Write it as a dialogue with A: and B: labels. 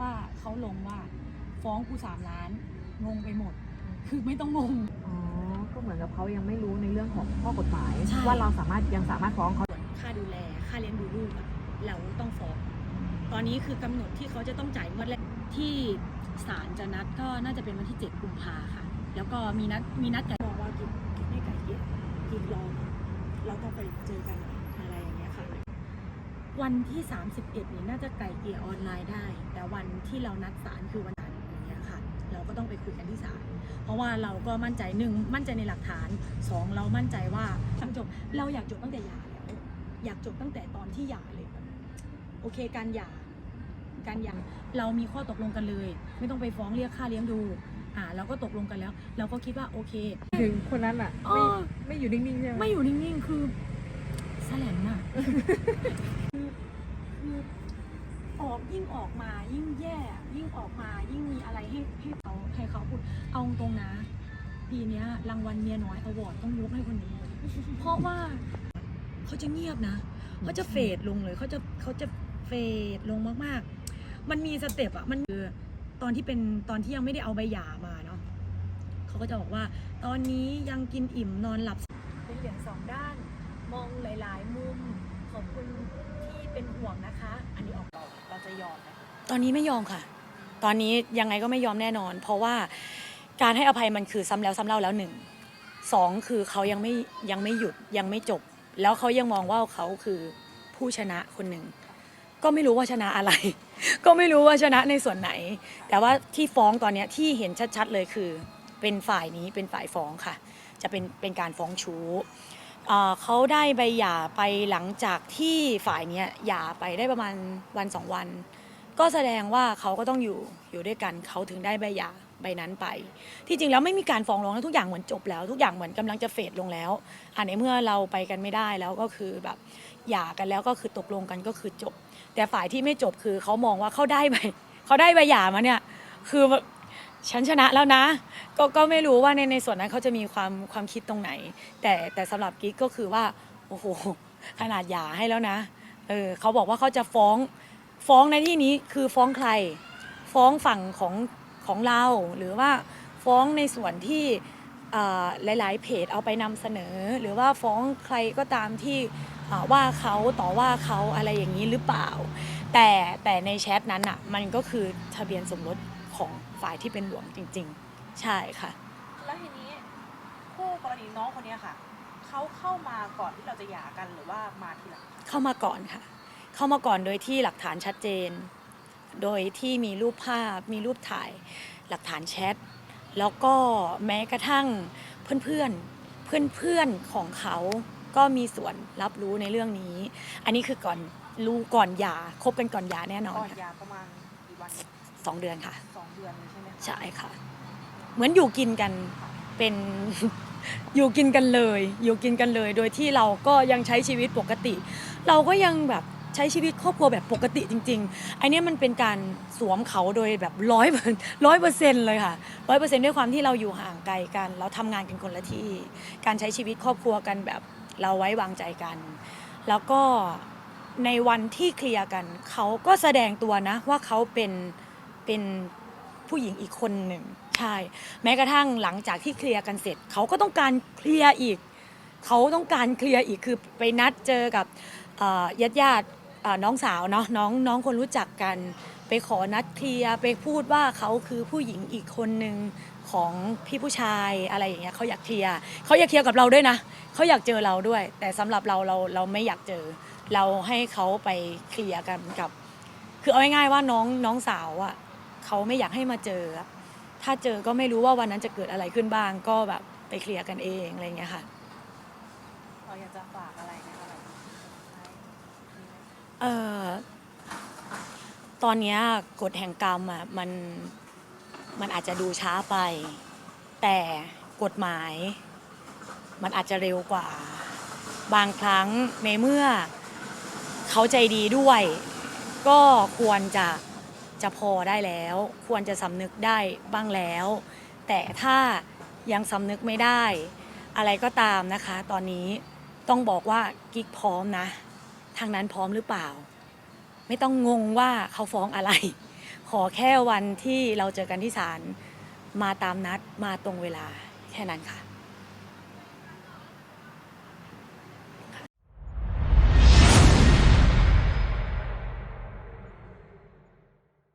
A: ว่าเขาลงว่า ฟ้องกูสามล้านงงไปหมด คือไม่ต้องงง
B: อ๋อ ก็เหมือนกับเขายังไม่รู้ในเรื่องของข้อกฎหมาย
A: ใช่
B: ว่าเราสามารถยังสามารถฟ้องเขา
A: ส่วนค่าดูแลค่าเลี้ยงดูลูกอะเราต้องฟ้องตอนนี้คือกำหนดที่เขาจะต้องจ่ายงวดแรกที่ศาลจะนัดก็น่าจะเป็นวันที่7กุมภาค่ะ แล้วก็มีนัดมีนัดกันบอกว่ากินไม่ไก่เกลี่ยกินรอนะเราต้องไปเจอกันอะไรอย่างเงี้ยค่ะ วันที่ 31นี่น่าจะไก่เกลี่ยออนไลน์ได้ แต่วันที่เรานัดศาลคือวันจันทร์อย่างเงี้ยค่ะ เราก็ต้องไปคุยกันที่ศาลเพราะว่าเราก็มั่นใจหนึ่งมั่นใจในหลักฐานสองเรามั่นใจว่าทำจบเราอยากจบตั้งแต่หย่าแล้วอยากจบตั้งแต่ตอนที่หย่าเลยแบบโอเคการหย่าการหย่าเรามีข้อตกลงกันเลย ไม่ต้องไปฟ้องเรียกค่าเลี้ยงดูอ่าเราก็ตกลงกันแล้ว เราก็คิดว่าโอเค
B: ถึงคนนั้นอะ
A: อ๋
B: ไม่
A: อ
B: ไม่อยู่นิ่งๆใช่ไหม
A: ไม่อยู่นิ่งๆ คือ แสลนน่ะคือคือออกยิ่งออกมายิ่งแย่ ยิ่งออกมายิ่งมีอะไรให้ให้เขาให้เขาพูดเอาตรงนะปีเนี้ยรางวัลเมียน้อยอวอร์ดต้องยกให้คนนี้เลยเพราะว่าเขาจะเงียบนะเขาจะเฟดลงเลยเขาจะเขาจะเฟดลงมากๆ มันมีสเต็ปอะมันคือตอนที่เป็นตอนที่ยังไม่ได้เอาใบหย่ามาเนาะเขาก็จะบอกว่า ตอนนี้ยังกินอิ่มนอนหลับเป็นเหรียญสองด้าน มองหลาย ๆ มุมขอบคุณที่เป็นห่วงนะคะ อันนี้ออกเราเราจะยอมไหมตอนนี้ไม่ยอมค่ะ ตอนนี้ยังไงก็ไม่ยอมแน่นอน เพราะว่าการให้อภัยมันคือซ้ำแล้วซ้ำเล่าแล้วหนึ่งสองคือเขายังไม่ยังไม่หยุดยังไม่จบ แล้วเขายังมองว่าเขาคือผู้ชนะคนหนึ่งก็ไม่รู้ว่าชนะอะไร ก็ไม่รู้ว่าชนะในส่วนไหน แต่ว่าที่ฟ้องตอนนี้ที่เห็นชัดๆเลยคือ เป็นฝ่ายนี้เป็นฝ่ายฟ้องค่ะ จะเป็นเป็นการฟ้องชู้ เอ่อเขาได้ใบหย่าไปหลังจากที่ฝ่ายเนี้ยหย่าไปได้ประมาณวันสองวัน ก็แสดงว่าเขาก็ต้องอยู่อยู่ด้วยกันเขาถึงได้ใบหย่าใบนั้นไป ที่จริงแล้วไม่มีการฟ้องร้องแล้วทุกอย่างเหมือนจบแล้ว ทุกอย่างเหมือนกำลังจะเฟดลงแล้วอันในเมื่อเราไปกันไม่ได้แล้วก็คือแบบหย่ากันแล้วก็คือตกลงกันก็คือจบ แต่ฝ่ายที่ไม่จบคือเขามองว่าเขาได้ใบเขาได้ใบหย่ามาเนี่ยคือ ฉันชนะแล้วนะ ก็ก็ไม่รู้ว่าในในส่วนนั้นเขาจะมีความความคิดตรงไหน แต่แต่สำหรับกิ๊กก็คือว่าโอ้โหขนาดหย่าให้แล้วนะเออเขาบอกว่าเขาจะฟ้องฟ้องในที่นี้คือฟ้องใคร ฟ้องฝั่งของของเรา หรือว่าฟ้องในส่วนที่อ่อหลาย ๆ เพจเอาไปนำเสนอ หรือว่าฟ้องใครก็ตามที่อ่อว่าเขาต่อว่าเขาอะไรอย่างนี้หรือเปล่า แต่แต่ในแชทนั้นอะมันก็คือทะเบียนสมรส ของฝ่ายที่เป็นหลวงจริง ๆ ใช่ค่ะ
C: แล้วทีนี้คู่กรณีน้องคนเนี้ยค่ะเขาเข้ามาก่อนที่เราจะหย่ากันหรือว่ามาทีหลังคะ
A: เข้ามาก่อนค่ะ เข้ามาก่อนโดยที่หลักฐานชัดเจน โดยที่มีรูปภาพ มีรูปถ่าย หลักฐานแชท แล้วก็แม้กระทั่งเพื่อนๆ เพื่อนๆ ของเขาก็มีส่วนรับรู้ในเรื่องนี้ อันนี้คือก่อนรู้ก่อนหย่าคบกันก่อนหย่าแน่นอน
C: ก่อนห
A: ค่ะ
C: ย่าประมาณกี่วัน
A: สองเดือนค่ะ
C: สองเดือนเลยใช่ไหมคะ
A: ใช่ค่ะ เหมือนอยู่กินกันเป็น อยู่กินกันเลย อยู่กินกันเลย โดยที่เราก็ยังใช้ชีวิตปกติ เราก็ยังแบบใช้ชีวิตครอบครัวแบบปกติจริง ๆ อันนี้มันเป็นการสวมเขาโดยแบบร้อยร้อยเปอร์เซ็นต์เลยค่ะร้อยเปอร์เซ็นต์ด้วยความที่เราอยู่ห่างไกลกัน เราทำงานกันคนละที่ การใช้ชีวิตครอบครัวกันแบบเราไว้วางใจกัน แล้วก็ในวันที่เคลียร์กัน เขาก็แสดงตัวนะว่าเขาเป็น เป็นผู้หญิงอีกคนหนึ่งใช่แม้กระทั่งหลังจากที่เคลียร์กันเสร็จ เขาก็ต้องการเคลียร์อีก เขาต้องการเคลียร์อีกคือไปนัดเจอกับญาติญาติน้องสาวเนาะน้องน้องคนรู้จักกัน ไปขอนัดเคลียร์ไปพูดว่าเขาคือผู้หญิงอีกคนหนึ่งของพี่ผู้ชายอะไรอย่างเงี้ยเขาอยากเคลียร์เขาอยากเคลียร์กับเราด้วยนะเขาอยากเจอเราด้วย แต่สำหรับเราเราเราไม่อยากเจอ เราให้เขาไปเคลียร์กันกับ คือเอาง่ายๆว่าน้องน้องสาวอะ เขาไม่อยากให้มาเจออะถ้าเจอก็ไม่รู้ว่าวันนั้นจะเกิดอะไรขึ้นบ้าง ก็แบบไปเคลียร์กันเองอะไรอย่างเงี้ยค่ะ
C: เราอยากจะฝากอะไรไหมอะไรไหม
A: เอ่อตอนเนี้ยกฎแห่งกรรมอะมันมันอาจจะดูช้าไป แต่กฎหมาย มันอาจจะเร็วกว่า บางครั้งในเมื่อเขาใจดีด้วย ก็ควรจะ จะพอได้แล้ว ควรจะสำนึกได้บ้างแล้ว แต่ถ้ายังสำนึกไม่ได้ อะไรก็ตามนะคะ ตอนนี้ต้องบอกว่ากิ๊กพร้อมนะทางนั้นพร้อมหรือเปล่า ไม่ต้องงงว่าเขาฟ้องอะไร ขอแค่วันที่เราเจอกันที่ศาลมาตามนัดมาตรงเวลาแค่นั้นค่ะ